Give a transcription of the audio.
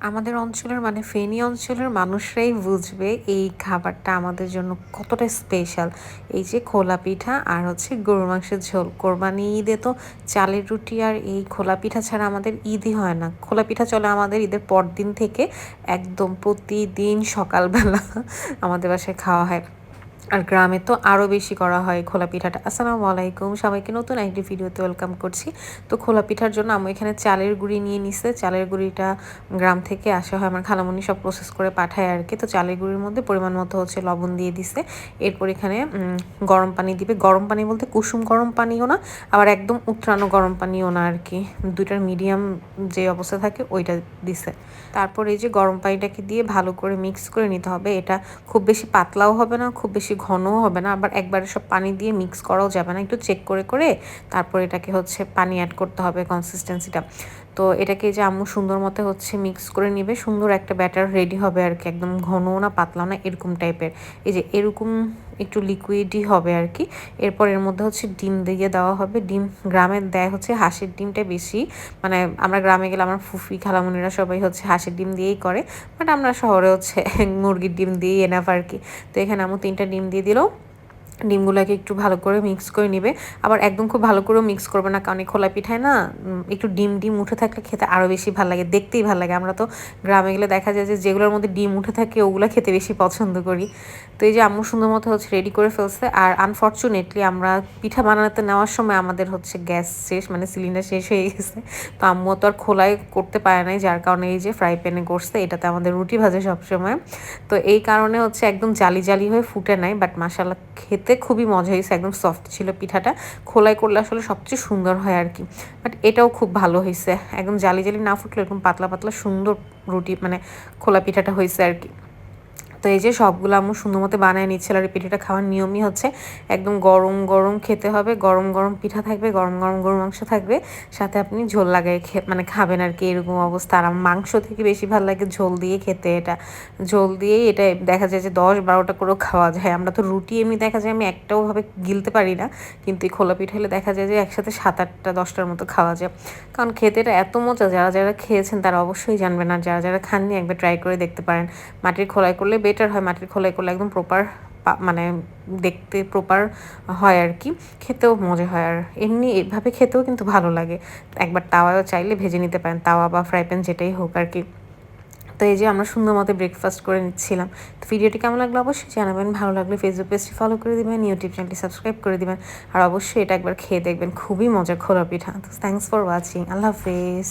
আমাদের অঞ্চলের মানে ফেনী অঞ্চলের মানুষরাই বুঝবে এই খাবারটা আমাদের জন্য কতটা স্পেশাল এই যে খোলা পিঠা আর হচ্ছে গরুর মাংসের ঝোল। কোরবানি ঈদে তো চালের রুটি আর এই খোলা পিঠা ছাড়া আমাদের ঈদই হয় না। খোলা পিঠা চলে আমাদের ঈদের পরদিন থেকে একদম প্রতিদিন সকালবেলা আমাদের বাসায় খাওয়া হয়। আর গ্রামে তো আরও বেশি করা হয় খোলা পিঠাটা। আসসালামু আলাইকুম, সবাইকে নতুন একটি ভিডিওতে ওয়েলকাম করছি। তো খোলা পিঠার জন্য আমি এখানে চালের গুঁড়ি নিয়ে নিছে। চালের গুঁড়িটা গ্রাম থেকে আসা হয়, আমার খালামুনি সব প্রসেস করে পাঠায় আর কি। তো চালের গুঁড়ির মধ্যে পরিমাণ মতো হচ্ছে লবণ দিয়ে দিছে। এরপর এখানে গরম পানি দিবে। গরম পানি বলতে কুসুম গরম পানিও না, আবার একদম উত্রানো গরম পানিও না আর কি। দুইটার মিডিয়াম যে অবস্থা থাকে ওইটা দিছে। তারপর এই যে গরম পানিটাকে দিয়ে ভালো করে মিক্স করে নিতে হবে। এটা খুব বেশি পাতলাও হবে না, খুব বেশি ঘনও হবে না, আবার একবারে সব পানি দিয়ে মিক্স করাও যাবে না। একটু চেক করে করে তারপর এটাকে হচ্ছে পানি অ্যাড করতে হবে কনসিস্টেন্সিটা তো এটাকে যে আম্মু সুন্দর মতো হচ্ছে মিক্স করে নিবে, সুন্দর একটা ব্যাটার রেডি হবে আর কি, একদম ঘনও না পাতলা না, এরকম টাইপের এই যে এরকম একটু লিকুইডই হবে আর কি। এরপর এর মধ্যে হচ্ছে ডিম দিয়ে দেওয়া হবে। ডিম গ্রামে দেয় হচ্ছে হাঁসের ডিমটা বেশি। মানে আমরা গ্রামে গেলে আমার ফুফি, খালামুনিরা সবাই হচ্ছে হাঁসের ডিম দিয়েই করে। বাট আমরা শহরে হচ্ছে মুরগির ডিম দিয়েই এনাফ আর কি। তো এখানে আমু তিনটা ডিম দিয়ে দিল। ডিমগুলোকে একটু ভালো করে মিক্স করে নিবে। আবার একদম খুব ভালো করেও মিক্স করবে না, কারণ খোলা পিঠায় না একটু ডিম ডিম উঠে থাকলে খেতে আরও বেশি ভালো লাগে, দেখতেই ভালো লাগে। আমরা তো গ্রামে গেলে দেখা যায় যে যেগুলোর মধ্যে ডিম উঠে থাকে, ওগুলো খেতে বেশি পছন্দ করি। তো এই যে আম্মু সুন্দর মতো হচ্ছে রেডি করে ফেলছে, আর আনফর্চুনেটলি আমরা পিঠা বানাতে নেওয়ার সময় আমাদের হচ্ছে গ্যাস শেষ মানে সিলিন্ডার শেষ হয়ে গেছে। তো আম্মু তো আর খোলাই করতে পারে নাই, যার কারণে এই যে ফ্রাই প্যানে করছে, এটাতে আমাদের রুটি ভাজে সবসময়। তো এই কারণে হচ্ছে একদম জালি জালি হয়ে ফুটে নাই বাট মাসাল্লাহ খেতে খুবই মজা হয়েছে, একদম সফট ছিল পিঠাটা। খোলাই করলে আসলে সবচেয়ে সুন্দর হয় আর কি। বাট এটাও খুব ভালো হয়েছে। একদম জালি জালি না ফুটলে এরকম পাতলা পাতলা সুন্দর রুটি মানে খোলা পিঠাটা হয়েছে আর কি। তো এই যে সবগুলো আমি সুন্দর মতো বানায় নিচ্ছিল আর পিঠাটা খাওয়ার নিয়মই হচ্ছে একদম গরম গরম খেতে হবে, গরম গরম পিঠা থাকবে, গরম গরম গরু মাংস থাকবে, সাথে আপনি ঝোল লাগাই মানে খাবেন আর কি এরকম অবস্থা। আর মাংস থেকে বেশি ভালো লাগে ঝোল দিয়ে খেতে এটা। ঝোল দিয়েই এটা দেখা যায় যে দশ বারোটা করেও খাওয়া যায়। আমরা তো রুটি এমনি দেখা যায় আমি একটাও ভাবে গিলতে পারি না, কিন্তু এই খোলা পিঠা হলে দেখা যায় যে একসাথে সাত আটটা দশটার মতো খাওয়া যায়। কারণ খেতে এটা এত মজা, যারা যারা খেয়েছেন তারা অবশ্যই জানবেন। আর যারা যারা খাননি একবার ট্রাই করে দেখতে পারেন। মাটির খোলায় করলে বেটার হয় মাটির খোলাই করলে একদম প্রপার মানে দেখতে প্রপার হয় আর কি, খেতেও মজা হয় আর এমনি এভাবে খেতেও কিন্তু ভালো লাগে। একবার তাওয়াও চাইলে ভেজে নিতে পারেন, তাওয়া বা ফ্রাই প্যান যেটাই হোক আর কি। তো এই যে আমরা সুন্দর মতো ব্রেকফাস্ট করে নিচ্ছিলাম। তো ভিডিওটি কেমন লাগল অবশ্যই জানাবেন, ভালো লাগলে ফেসবুক পেজটি ফলো করে দেবেন ইউটিউব চ্যানেলটি সাবস্ক্রাইব করে দেবেন, আর অবশ্যই এটা একবার খেয়ে দেখবেন, খুবই মজা খোলা পিঠা। তো থ্যাংকস ফর ওয়াচিং আল্লাহ হাফেজ।